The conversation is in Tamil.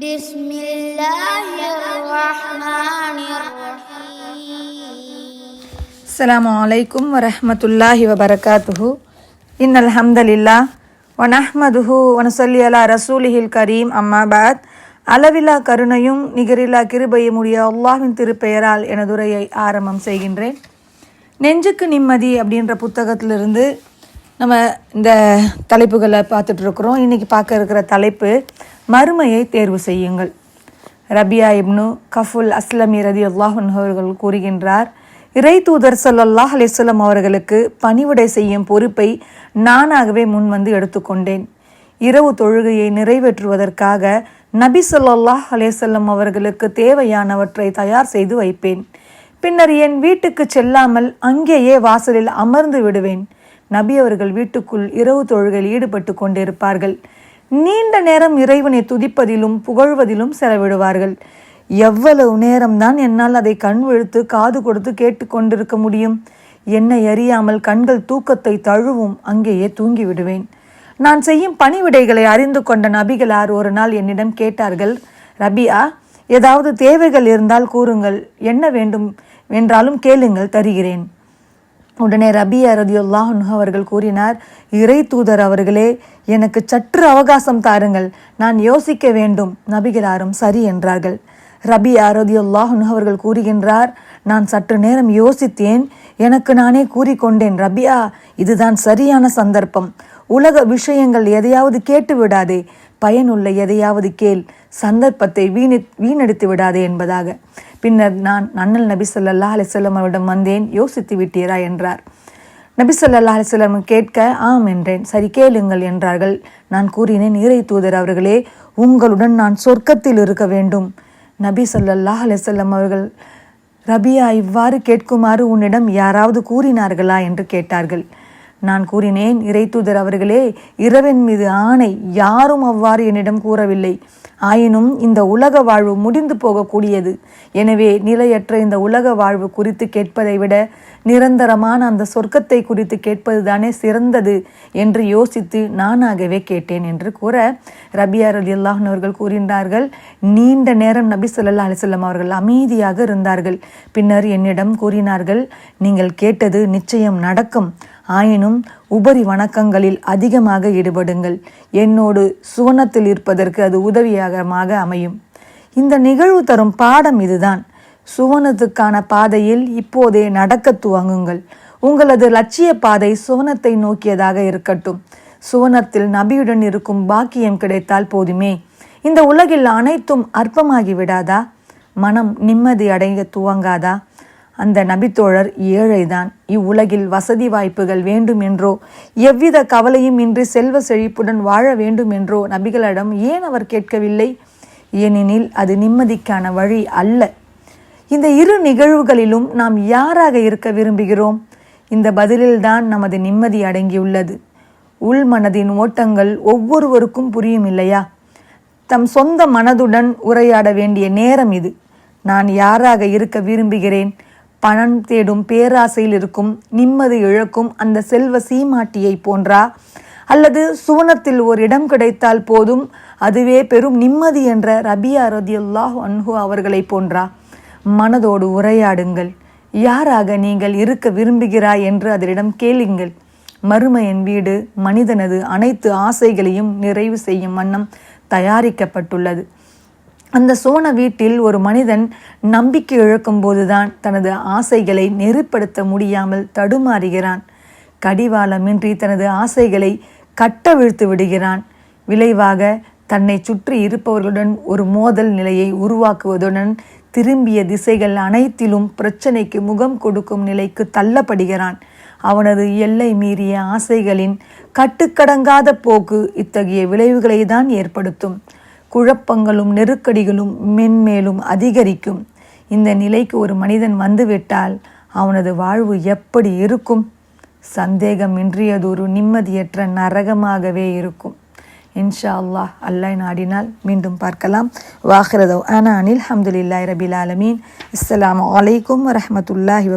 بسم الله الرحمن الرحيم السلام عليكم ورحمة الله وبركاته إن الحمد لله ونحمده ونصلي على رسوله الكريم أما بعد அளவில்லா கருணையும் நிகரில்லா கிருபையும் உடைய அல்லாஹ்வின் திருப்பெயரால் எனதுரையை ஆரம்பம் செய்கின்றேன் நெஞ்சுக்கு நிம்மதி அப்படின்ற புத்தகத்திலிருந்து நம்ம இந்த தலைப்புகளை பார்த்துட்டு இருக்கிறோம் இன்றைக்கி பார்க்க இருக்கிற தலைப்பு மறுமையை தேர்வு செய்யுங்கள். ரபியா இப்னு கஃபுல் அஸ்லமி ரதி அல்லாஹன் அவர்கள் கூறுகின்றார் இறை தூதர் சொல்லல்லாஹ் அலிஸ்லம் அவர்களுக்கு பணிவிடை செய்யும் பொறுப்பை நானாகவே முன்வந்து எடுத்துக்கொண்டேன். இரவு தொழுகையை நிறைவேற்றுவதற்காக நபி ஸல்லல்லாஹு அலேசல்லம் அவர்களுக்கு தேவையானவற்றை தயார் செய்து வைப்பேன். பின்னர் என் வீட்டுக்கு செல்லாமல் அங்கேயே வாசலில் அமர்ந்து விடுவேன். நபி அவர்கள் வீட்டுக்குள் இரவு தொழுகையில் ஈடுபட்டு கொண்டிருப்பார்கள். நீண்ட நேரம் இறைவனை துதிப்பதிலும் புகழ்வதிலும் செலவிடுவார்கள். எவ்வளவு நேரம்தான் என்னால் அதை கண் விழுத்து காது கொடுத்து கேட்டுக்கொண்டிருக்க முடியும். என்னை அறியாமல் கண்கள் தூக்கத்தை தழுவும் அங்கேயே தூங்கி விடுவேன் நான் செய்யும் பணிவிடைகளை அறிந்து கொண்ட நபிகளார் ஒரு நாள் என்னிடம் கேட்டார்கள் ரபியா ஏதாவது தேவைகள் இருந்தால் கூறுங்கள். என்ன வேண்டும்? என்றாலும் கேளுங்கள் தருகிறேன். உடனே ரபி அரதியுல்லாஹ் அவர்கள் கூறினார் இறை தூதர் அவர்களே எனக்கு சற்று அவகாசம் தாருங்கள். நான் யோசிக்க வேண்டும். நபிகிறாரும் சரி என்றார்கள். ரபி அரதியுல்லாஹ் அவர்கள் கூறுகின்றார் நான் சற்று நேரம் யோசித்தேன். எனக்கு நானே கூறிக்கொண்டேன் ரபியா இதுதான் சரியான சந்தர்ப்பம். உலக விஷயங்கள் எதையாவது கேட்டு விடாதே. பயனுள்ள எதையாவது கேள். சந்தர்ப்பத்தை வீணி வீணடித்து விடாதே என்பதாக. பின்னர் நான் அண்ணல் நபி சொல்லல்லா அலிசல்லம் அவரிடம் வந்தேன். யோசித்து விட்டீரா? என்றார். நபி சொல்லல்லா அலைஹி கேட்க ஆம் என்றேன். சரி கேளுங்கள் என்றார்கள். நான் கூறினேன் இறை தூதர் அவர்களே உங்களுடன் நான் சொர்க்கத்தில் இருக்க வேண்டும். நபி ஸல்லல்லாஹு அலிசல்லம் அவர்கள் ரபியா இவ்வாறு கேட்குமாறு உன்னிடம் யாராவது கூறினார்களா? என்று கேட்டார்கள். நான் கூறினேன் இறைத்தூதர் அவர்களே இரவின் மீது ஆணை யாரும் அவ்வாறு என்னிடம் கூறவில்லை. ஆயினும் இந்த உலக வாழ்வு முடிந்து போகக்கூடியது. எனவே நிலையற்ற இந்த உலக வாழ்வு குறித்து கேட்பதை விட நிரந்தரமான அந்த சொர்க்கத்தை குறித்து கேட்பதுதானே சிறந்தது என்று யோசித்து நானாகவே கேட்டேன் என்று கூற ரபியா அல்லாஹன் அவர்கள் கூறினார்கள் நீண்ட நேரம் நபி சொல்லல்லா அலிசல்லாம் அவர்கள் அமைதியாக இருந்தார்கள். பின்னர் என்னிடம் கூறினார்கள் நீங்கள் கேட்டது நிச்சயம் நடக்கும். ஆயினும் உபரி வணக்கங்களில் அதிகமாக ஈடுபடுங்கள். என்னோடு சுவனத்தில் இருப்பதற்கு அது உதவியாகமாக அமையும். இந்த நிகழ்வு தரும் பாடம் இதுதான். சுவனத்துக்கான பாதையில் இப்போதே நடக்க துவங்குங்கள். உங்களது லட்சிய பாதை சுவனத்தை நோக்கியதாக இருக்கட்டும். சுவனத்தில் நபியுடன் இருக்கும் பாக்கியம் கிடைத்தால் போதுமே. இந்த உலகில் அனைத்தும் அற்பமாகி விடாதா? மனம் நிம்மதி அடைய துவங்காதா? அந்த நபித்தோழர் ஏழைதான். இவ்வுலகில் வசதி வாய்ப்புகள் வேண்டும் என்றோ எவ்வித கவலையும் இன்றி செல்வ செழிப்புடன் வாழ வேண்டும் என்றோ நபிகளிடம் ஏன் அவர் கேட்கவில்லை? ஏனெனில் அது நிம்மதிக்கான வழி அல்ல. இந்த இரு நிகழ்வுகளிலும் நாம் யாராக இருக்க விரும்புகிறோம்? இந்த பதிலில்தான் நமது நிம்மதி அடங்கியுள்ளது. உள் மனதின் ஓட்டங்கள் ஒவ்வொருவருக்கும் புரியும் இல்லையா? தம் சொந்த மனதுடன் உரையாட வேண்டிய நேரம் இது. நான் யாராக இருக்க விரும்புகிறேன்? பணம் தேடும் பேராசையில் இருக்கும் நிம்மதி இழக்கும் அந்த செல்வ சீமாட்டியை போன்றா? அல்லது சுவனத்தில் ஒரு இடம் கிடைத்தால் போதும் அதுவே பெரும் நிம்மதி என்ற ரபியா ரதியுல்லாஹ் அன்ஹு அவர்களை போன்றா? மனதோடு உரையாடுங்கள். யாராக நீங்கள் இருக்க விரும்புகிறாய் என்று அதனிடம் கேளுங்கள். மறுமையின் வீடு மனிதனது அனைத்து ஆசைகளையும் நிறைவு செய்யும் வண்ணம் தயாரிக்கப்பட்டுள்ளது. அந்த சோன வீட்டில் ஒரு மனிதன் நம்பிக்கை இழக்கும் போதுதான் தனது ஆசைகளை நெருப்படுத்த முடியாமல் தடுமாறுகிறான். கடிவாளமின்றி தனது ஆசைகளை கட்டவிழ்த்து விடுகிறான். விளைவாக தன்னை சுற்றி இருப்பவர்களுடன் ஒரு மோதல் நிலையை உருவாக்குவதுடன் திரும்பிய திசைகள் அனைத்திலும் பிரச்சனைக்கு முகம் கொடுக்கும் நிலைக்கு தள்ளப்படுகிறான். அவனது எல்லை மீறிய ஆசைகளின் கட்டுக்கடங்காத போக்கு இத்தகைய விளைவுகளை தான் ஏற்படுத்தும். குழப்பங்களும் நெருக்கடிகளும் மென்மேலும் அதிகரிக்கும். இந்த நிலைக்கு ஒரு மனிதன் வந்துவிட்டால் அவனது வாழ்வு எப்படி இருக்கும்? சந்தேகமின்றியதொரு ஒரு நிம்மதியற்ற நரகமாகவே இருக்கும். இன்ஷா அல்லாஹ் அல்லாஹ் நாடினால் மீண்டும் பார்க்கலாம். வாஹிரதோ அனா அனில் அஹமதுல்லாய் ரபில் ஆலமீன். அஸ்ஸலாமு அலைக்கும் வரஹமத்துல்லாஹி